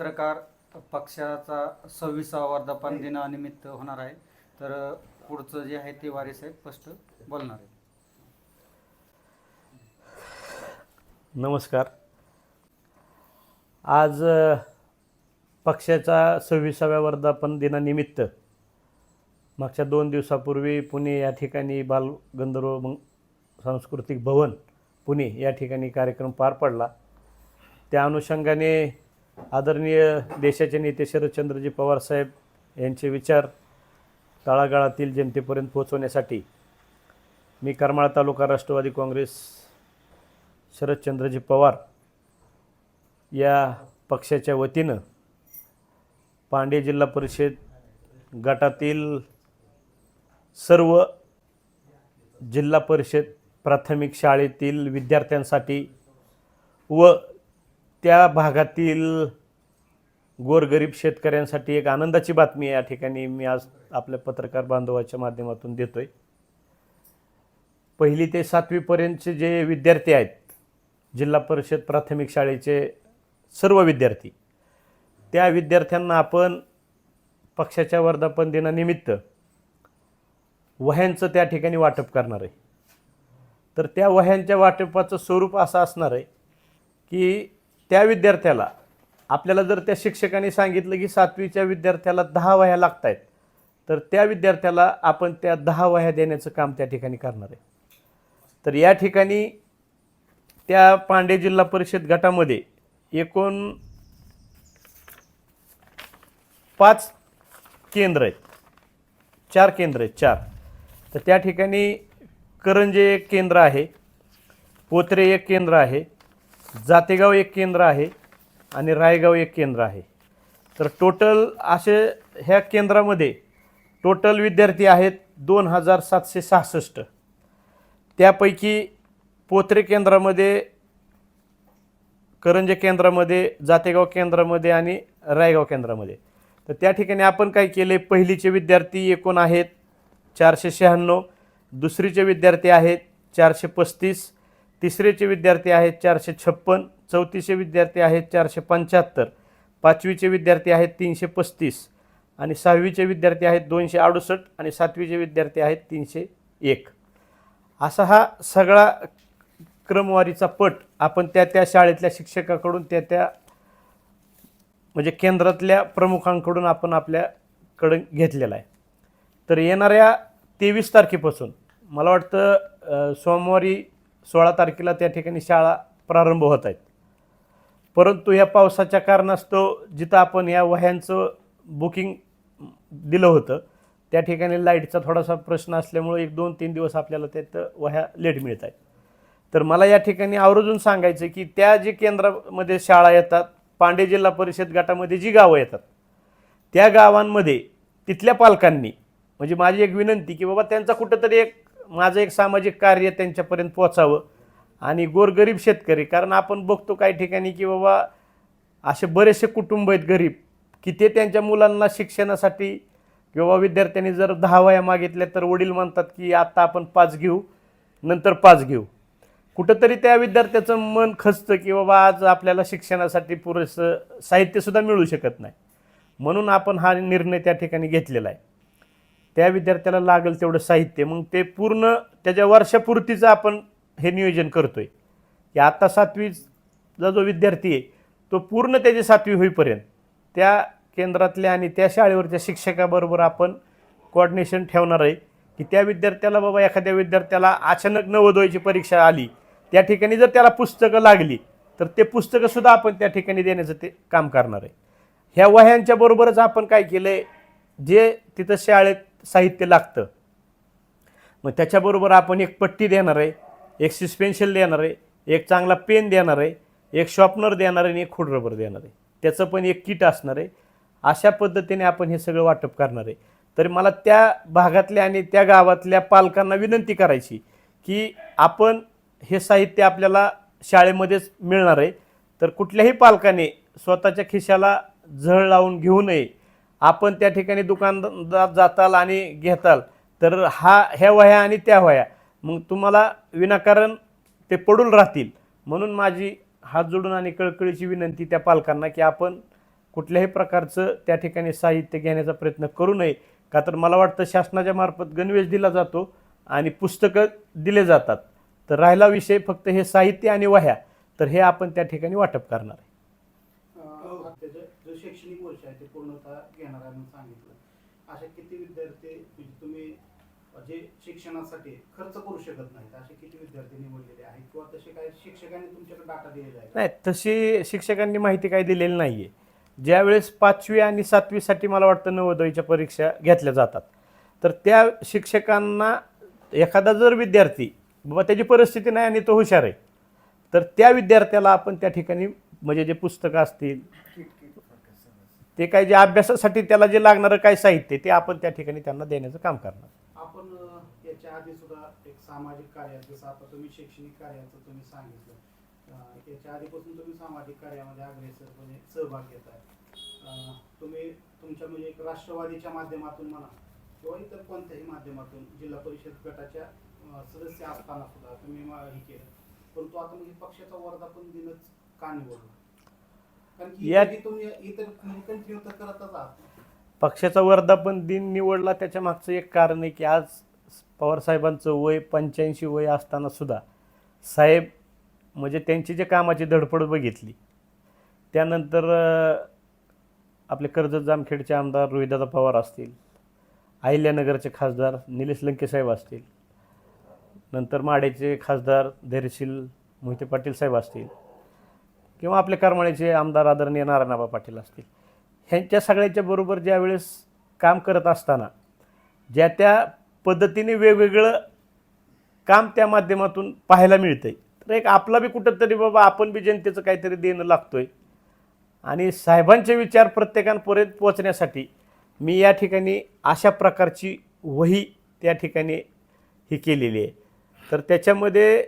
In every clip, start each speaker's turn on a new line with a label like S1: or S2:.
S1: पत्रकार पक्षाचा सव्वीसावा वर्धापन दिनानिमित्त होणार आहे. तर पुढचं जे आहे ते वारे साहेब स्पष्ट बोलणार आहे
S2: नमस्कार. आज पक्षाचा सव्वीसाव्या वर्धापन दिनानिमित्त मागच्या दोन दिवसापूर्वी पुणे या ठिकाणी बाल गंधर्व सांस्कृतिक भवन पुणे या ठिकाणी कार्यक्रम पार पडला. त्या अनुषंगाने आदरणीय देशाचे नेते शरदचंद्रजी पवारसाहेब यांचे विचार तळागाळातील जनतेपर्यंत पोहोचवण्यासाठी मी करमाळा तालुका राष्ट्रवादी काँग्रेस शरदचंद्रजी पवार या पक्षाच्या वतीनं पांडे जिल्हा परिषद गटातील सर्व जिल्हा परिषद प्राथमिक शाळेतील विद्यार्थ्यांसाठी व त्या भागातील गोरगरीब शेतकऱ्यांसाठी एक आनंदाची बातमी या ठिकाणी मी आज आपल्या पत्रकार बांधवाच्या माध्यमातून देतोय. पहिली ते सातवीपर्यंतचे जे विद्यार्थी आहेत जिल्हा परिषद प्राथमिक शाळेचे सर्व विद्यार्थी त्या विद्यार्थ्यांना आपण पक्षाच्या वर्धापन दिनानिमित्त वह्यांचं त्या ठिकाणी वाटप करणार आहे. तर त्या वह्यांच्या वाटपाचं स्वरूप असं असणार आहे की त्या विद्यार्थ्याला आपल्याला जर त्या शिक्षकाने सांगितलं की सातवीच्या विद्यार्थ्याला दहा वह्या लागत आहेत तर त्या विद्यार्थ्याला आपण त्या दहा वह्या देण्याचं काम त्या ठिकाणी करणार आहे. तर या ठिकाणी त्या पांडे जिल्हा परिषद गटामध्ये एकूण पाच केंद्र आहेत. चार केंद्र आहेत चार. तर त्या ठिकाणी करंजे एक केंद्र आहे पोत्रे एक केंद्र आहे जातेगाव एक केंद्र आहे आणि रायगाव एक केंद्र आहे. तर टोटल असे ह्या केंद्रामध्ये टोटल विद्यार्थी आहेत दोन हजार सातशे सहासष्ट. त्यापैकी पोत्रे केंद्रामध्ये करंजे केंद्रामध्ये जातेगाव केंद्रामध्ये आणि रायगाव केंद्रामध्ये. तर त्या ठिकाणी आपण काय केले? पहिलीचे विद्यार्थी एकूण आहेत चारशे शहाण्णव दुसरीचे विद्यार्थी आहेत चारशे पस्तीस तिसरीचे विद्यार्थी आहेत चारशे छप्पन चौथीचे विद्यार्थी आहेत चारशे पंच्याहत्तर पाचवीचे विद्यार्थी आहेत तीनशे पस्तीस आणि सहावीचे विद्यार्थी आहेत दोनशे अडुसष्ट आणि सातवीचे विद्यार्थी आहेत तीनशे एक. असा हा सगळा क्रमवारीचा पट आपण त्या त्या शाळेतल्या शिक्षकाकडून त्या त्या म्हणजे केंद्रातल्या प्रमुखांकडून आपण आपल्याकडं घेतलेला आहे. तर येणाऱ्या तेवीस तारखेपासून मला वाटतं सोमवारी सोळा तारखेला त्या ठिकाणी शाळा प्रारंभ होत आहेत. परंतु ह्या पावसाच्या कारणास्तव जिथं आपण या वह्यांचं बुकिंग दिलं होतं त्या ठिकाणी लाईटचा थोडासा प्रश्न असल्यामुळे एक दोन तीन दिवस आपल्याला त्यात वह्या लेट मिळत आहेत. तर मला या ठिकाणी आवर्जून सांगायचं की त्या जे केंद्रामध्ये शाळा येतात पांडे जिल्हा परिषद गटामध्ये जी गावं येतात त्या गावांमध्ये तिथल्या पालकांनी म्हणजे माझी एक विनंती की बाबा त्यांचा कुठंतरी एक माझं एक सामाजिक कार्य त्यांच्यापर्यंत पोचावं आणि गोरगरीब शेतकरी कारण आपण बघतो काही ठिकाणी की बाबा असे बरेचसे कुटुंब आहेत गरीब की ते त्यांच्या मुलांना शिक्षणासाठी किंवा विद्यार्थ्यांनी जर दहा वया मागितल्या तर वडील म्हणतात की आत्ता आपण पाच घेऊ नंतर पाच घेऊ. कुठंतरी त्या विद्यार्थ्याचं मन खचतं की बाबा आज आपल्याला शिक्षणासाठी पुरेसं साहित्यसुद्धा मिळू शकत नाही. म्हणून आपण हा निर्णय त्या ठिकाणी घेतलेला आहे. त्या विद्यार्थ्याला लागेल तेवढं साहित्य. मग ते पूर्ण त्याच्या वर्षापुरतीचं आपण हे नियोजन करतोय. की आता सातवीचा जो विद्यार्थी आहे तो पूर्ण त्याची सातवी होईपर्यंत त्या केंद्रातल्या आणि त्या शाळेवरच्या शिक्षकाबरोबर आपण कोऑर्डिनेशन ठेवणार आहे. की त्या विद्यार्थ्याला बाबा एखाद्या विद्यार्थ्याला अचानक नवोदयाची परीक्षा आली त्या ठिकाणी जर त्याला पुस्तकं लागली तर ते पुस्तकंसुद्धा आपण त्या ठिकाणी देण्याचं ते काम करणार आहे. ह्या वह्यांच्या बरोबरच आपण काय केलं आहे जे तिथं शाळेत साहित्य लागतं. मग त्याच्याबरोबर आपण एक पट्टी देणार आहे एक सिस्पेन्शिल देणार आहे एक चांगला पेन देणार आहे एक शॉपनर देणार आहे आणि एक खोडरबर देणार आहे. त्याचं पण एक किट असणार आहे. अशा पद्धतीने आपण हे सगळं वाटप करणार आहे. तर मला त्या भागातल्या आणि त्या गावातल्या पालकांना विनंती करायची की आपण हे साहित्य आपल्याला शाळेमध्येच मिळणार आहे. तर कुठल्याही पालकाने स्वतःच्या खिशाला झळ लावून घेऊ नये. आपण त्या ठिकाणी दुकानदार जाताल आणि घेताल तर हा ह्या वह्या आणि त्या वह्या. मग तुम्हाला विनाकारण ते पडून राहतील. म्हणून माझी हात जोडून आणि कळकळीची विनंती त्या पालकांना की आपण कुठल्याही प्रकारचं त्या ठिकाणी साहित्य घेण्याचा प्रयत्न करू नये. का तर मला वाटतं शासनाच्या मार्फत गणवेश दिला जातो आणि पुस्तकं दिले जातात. तर राहिला विषय फक्त हे साहित्य आणि वह्या. तर हे आपण त्या ठिकाणी वाटप करणार आहे.
S3: जो शैक्षणिक वर्ष आहे ते पूर्णतः घेणार आहे म्हणून सांगितलं. अशा किती विद्यार्थी म्हणजे तुम्ही जे शिक्षणासाठी खर्च करू शकत नाहीत असे किती विद्यार्थी निवडलेले आहेत? किंवा तसे काय शिक्षकांनी तुमच्याकडे डाटा दिलेला आहे
S2: नाही तशी शिक्षकांनी माहिती काही दिलेली नाही आहे ज्यावेळेस पाचवी आणि सातवीसाठी मला वाटतं नवोदयच्या परीक्षा घेतल्या जातात. तर त्या शिक्षकांना एखादा जर विद्यार्थी बाबा त्याची परिस्थिती नाही आणि तो हुशार आहे. तर त्या विद्यार्थ्याला आपण त्या ठिकाणी म्हणजे जे पुस्तकं असतील ते काय जे अभ्यासासाठी त्याला जे लागणारं काय साहित्य ते आपण त्या ठिकाणी त्यांना देण्याचं काम करणार.
S3: आपण याच्या आधी सुद्धा एक सामाजिक कार्याचं जसं आता तुम्ही शैक्षणिक कार्याचं तुम्ही सांगितलं. याच्या आधीपासून तुम्ही सामाजिक कार्यामध्ये अग्रेसरपणे सहभाग घेत आहे. तुम्ही तुमच्या म्हणजे एक राष्ट्रवादीच्या माध्यमातून म्हणा किंवा इतर कोणत्याही माध्यमातून जिल्हा परिषद गटाच्या सदस्य असताना सुद्धा तुम्ही हे केलं. परंतु आता म्हणजे पक्षाचा वर्धापन दिनच का निवडला? आहात
S2: पक्षाचा वर्धापन दिन निवडला त्याच्या मागचं एक कारण आहे की आज पवारसाहेबांचं वय पंच्याऐंशी वय असताना सुद्धा साहेब म्हणजे त्यांची जे कामाची धडपड बघितली त्यानंतर आपले कर्जत जामखेडचे आमदार रोहिदादा पवार असतील अहिल्यानगरचे खासदार निलेश लंके साहेब असतील नंतर माडेचे खासदार धैर्यशील मोहिते पाटील साहेब असतील किंवा आपले करमाळ्याचे आमदार आदरणीय नारायणबा पाटील असतील. ह्यांच्या सगळ्याच्या बरोबर ज्यावेळेस काम करत असताना ज्या त्या पद्धतीने वेगवेगळं काम त्या माध्यमातून पाहायला मिळतंय. तर एक आपला बी कुठंतरी बाबा आपण बी जनतेचं काहीतरी देणं लागतोय. आणि साहेबांचे विचार प्रत्येकांपर्यंत पोहोचण्यासाठी मी या ठिकाणी अशा प्रकारची वही त्या ठिकाणी ही केलेली आहे. तर त्याच्यामध्ये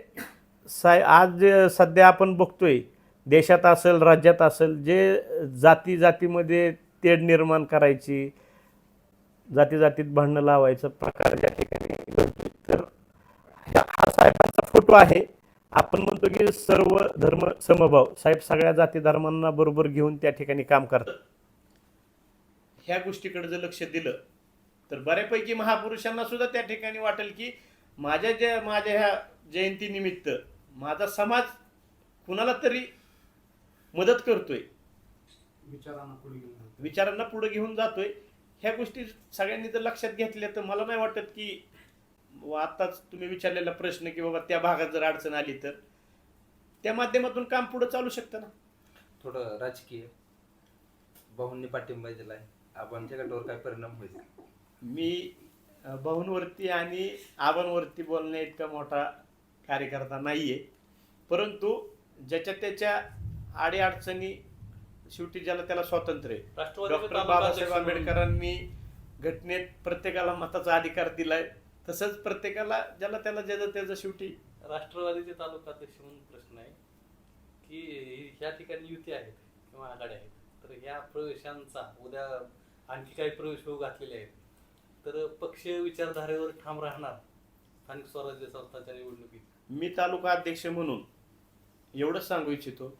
S2: साय आज सध्या आपण बघतोय देशात असेल राज्यात असेल जे जाती जातीमध्ये तेढ निर्माण करायची जाती जातीत भांडणं लावायचं प्रकार ज्या ठिकाणी तर हा साहेबांचा फोटो आहे. आपण म्हणतो की सर्व धर्म समभाव साहेब सगळ्या जाती धर्मांना बरोबर घेऊन त्या ठिकाणी काम करतात. ह्या गोष्टीकडे जर लक्ष दिलं तर बऱ्यापैकी महापुरुषांना सुद्धा त्या ठिकाणी वाटेल की माझ्या ज्या माझ्या ह्या जयंतीनिमित्त माझा समाज कुणाला तरी मदत करतोय.
S3: विचारांना पुढे घेऊन जातो.
S2: विचारांना पुढे घेऊन जातोय. ह्या गोष्टी सगळ्यांनी जर लक्षात घेतल्या तर मला नाही वाटत की व आत्ताच तुम्ही विचारलेला प्रश्न की बाबा त्या भागात जर अडचण आली तर. त्या माध्यमातून काम पुढे चालू शकतं ना.
S4: थोडं राजकीय. भाऊंनी पाठिंबा दिलाय. आबांच्या गटावर काय परिणाम होईल?
S2: मी भाऊंवरती आणि आबांवरती बोलण्या इतका मोठा कार्यकर्ता नाहीये. परंतु ज्याच्या त्याच्या अडीअडचणी शेवटी ज्याला त्याला स्वातंत्र्य आहे. डॉक्टर बाबासाहेब आंबेडकरांनी घटनेत प्रत्येकाला मताचा अधिकार दिलाय. तसंच प्रत्येकाला ज्याला त्याला ज्याचं त्याचं शेवटी
S5: राष्ट्रवादीचे तालुका अध्यक्ष म्हणून प्रश्न आहे की ह्या ठिकाणी युती आहेत किंवा आघाड्या आहेत. तर ह्या प्रवेशांचा उद्या आणखी काही प्रवेश होऊ घातलेले आहेत. तर पक्ष विचारधारेवर ठाम राहणार स्थानिक स्वराज्य संस्थांच्या निवडणुकीत.
S2: मी तालुका अध्यक्ष म्हणून एवढंच सांगू इच्छितो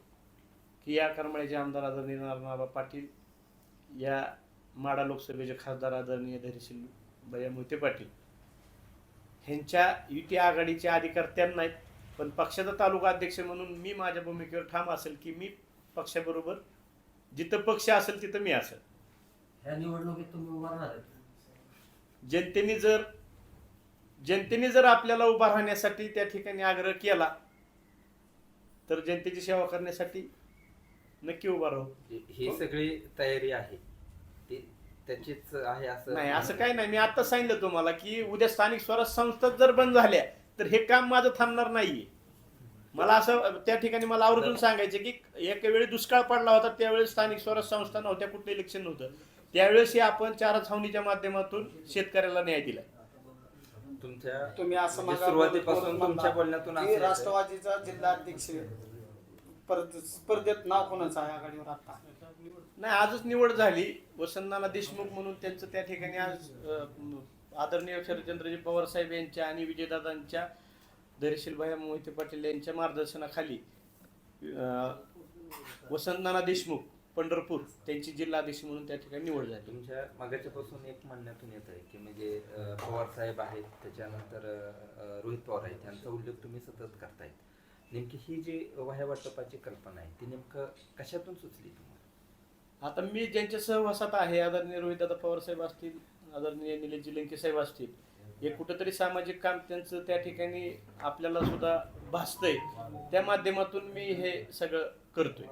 S2: की या करमाळ्याचे आमदार आदरणीय नारायणबाबा पाटील या माडा लोकसभेचे खासदार आदरणीय धैर्यशील भैया मोहिते पाटील ह्यांच्या युती आघाडीचे अधिकार त्यांना आहेत पण पक्षाचा तालुका अध्यक्ष म्हणून मी माझ्या भूमिकेवर ठाम असेल की मी पक्षाबरोबर जिथं पक्ष असेल तिथं मी असेल
S6: ह्या निवडणुकीत तुम्ही उभा राहणार आहे.
S2: जनतेने जर जनतेने जर आपल्याला उभा राहण्यासाठी त्या ठिकाणी आग्रह केला तर जनतेची सेवा करण्यासाठी नक्की उभा राहू.
S4: ही- ही सगळी तयारी आहे. ती त्याचीच आहे असं
S2: नाही असं काही नाही. मी आता सांगितलं तुम्हाला की उद्या स्थानिक स्वराज संस्था जर बंद झाल्या तर हे काम माझं थांबणार नाहीये. मला असं त्या ठिकाणी मला आवर्जून सांगायचं की एका वेळी दुष्काळ पडला होता त्यावेळेस स्थानिक स्वराज संस्था नव्हत्या कुठलं इलेक्शन नव्हतं. त्यावेळेस हे आपण चार छावणीच्या माध्यमातून शेतकऱ्याला न्याय दिला
S4: तुमच्या
S7: तुम्ही असं
S4: म्हणजे
S7: मला
S4: सुरुवातीपासून तुमच्या बोलण्यातून असं.
S7: राष्ट्रवादीचा जिल्हा अध्यक्ष परत स्पर्धेत नाव कोणाचं आहे आघाडीवर आता?
S2: नाही आजच निवड झाली. वसंतनाना देशमुख म्हणून त्यांचं त्या ठिकाणी आज अं, आदरणीय शरदचंद्रजी पवार साहेब यांच्या आणि विजयदादांच्या धैर्यशील भाई मोहिते पाटील यांच्या मार्गदर्शनाखाली अं, वसंतनाना देशमुख पंढरपूर त्यांची जिल्हाध्यक्ष म्हणून त्या ठिकाणी निवड झाली.
S4: तुमच्या मागाच्यापासून एक म्हणण्यातून येत आहे की म्हणजे अं, पवार साहेब आहेत त्याच्यानंतर अं, रोहित पवार आहेत त्यांचा उल्लेख तुम्ही सतत करतायत. नेमकी ही जी वाटपाची कल्पना आहे ती नेमकं कशातून सुचली तुम्हाला?
S2: आता मी ज्यांच्या सहवासात आहे आदरणीय रोहितदादा पवार साहेब असतील आदरणीय निलेशजी लंके साहेब असतील हे कुठंतरी सामाजिक काम त्यांचं त्या ठिकाणी आपल्याला सुद्धा भासतंय. त्या माध्यमातून मी हे सगळं करतोय.